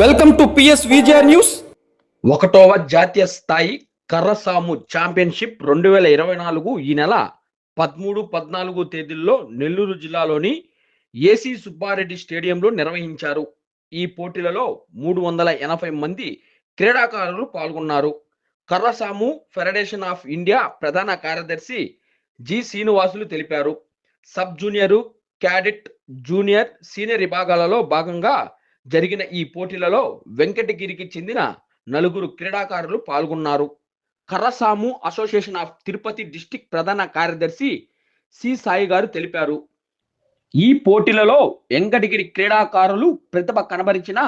Welcome to PS Vijaya news ఒకటవ జాతీయ స్థాయి కర్రసాము ఛాంపియన్షిప్ రెండు వేల ఇరవై నాలుగు ఈ నెల పదమూడు పద్నాలుగు తేదీల్లో నెల్లూరు జిల్లాలోని ఏసీ సుబ్బారెడ్డి స్టేడియంలో నిర్వహించారు. ఈ పోటీలలో మూడు వందల ఎనభై మంది క్రీడాకారులు పాల్గొన్నారు. కర్రసాము ఫెడరేషన్ ఆఫ్ ఇండియా ప్రధాన కార్యదర్శి జి శ్రీనివాసులు తెలిపారు. Sub junior cadet junior senior విభాగాలలో భాగంగా జరిగిన ఈ పోటీలలో వెంకటగిరికి చెందిన నలుగురు క్రీడాకారులు పాల్గొన్నారు. Karrasamu association of Tirupati district ప్రధాన కార్యదర్శి సి సాయి గారు తెలిపారు. ఈ పోటీలలో వెంకటగిరి క్రీడాకారులు ప్రతిభ కనబరిచిన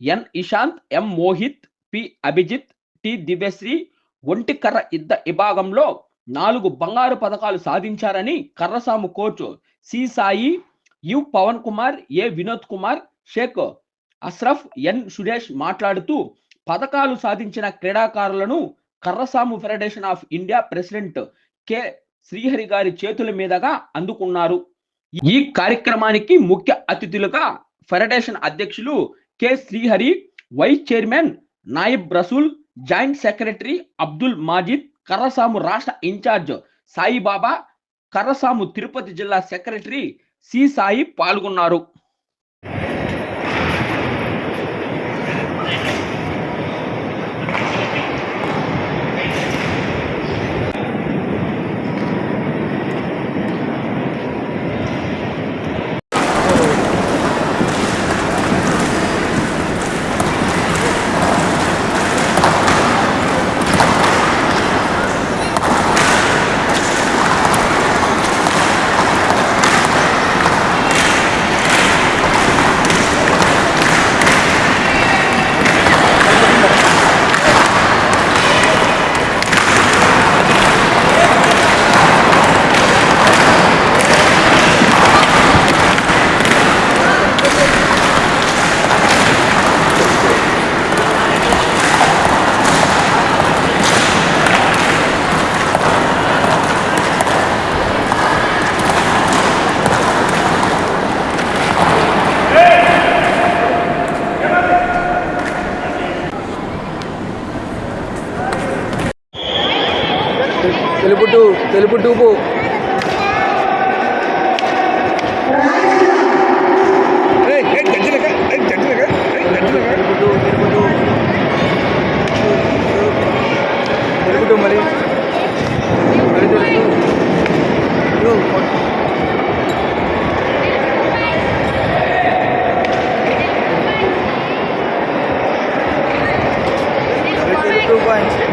N Ishanth M Mohith P Abhijith T Divyasri ఒంటికర్ర యుద్ధ విభాగంలో నాలుగు బంగారు పథకాలు సాధించారని కర్రసాము coach C Sai U Pavan Kumar A Vinod Kumar Sheikh Asraf N Suresh మాట్లాడుతూ పథకాలు సాధించిన క్రీడాకారులను కర్రసాము federation of India president K. Srihari గారి చేతుల మీదుగా అందుకున్నారు. ఈ కార్యక్రమానికి ముఖ్య అతిథులుగా ఫెడరేషన్ అధ్యక్షులు K. Srihari vice chairman Naib Rasool joint secretary Abdul Majid కర్రసాము రాష్ట్ర ఇన్ఛార్జ్ సాయిబాబా కర్రసాము తిరుపతి జిల్లా సెక్రటరీ సి. సాయి పాల్గొన్నారు. తెలుపు టూ తెలుపు టూపు తెలుపు టూ తెలుపు టూ తెలుపు టూ మరి మరి తెలుపు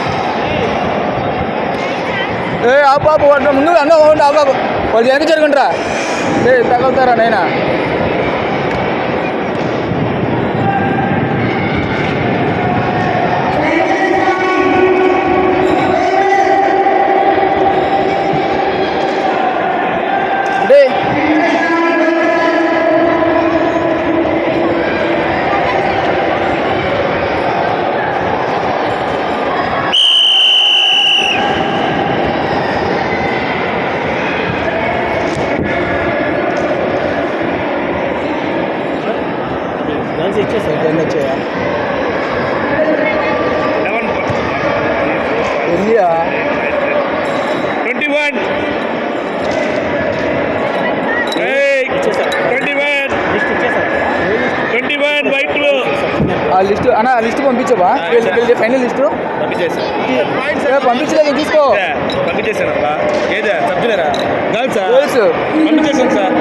ఇక్కడ ఏ ముందు అన్న బాగుండు ఆ వాళ్ళు వెనక జరుగుంటారా ఏ తగులుతారా నైనా? లిస్ట్ అన్న లిస్ట్ పంపించవా? Final list? పంపించలేదు తీసుకో. పంపించేసాను ఏదా? సబ్జులేరా గర్ల్సా? గర్ల్స్. పంపించేసాను సార్.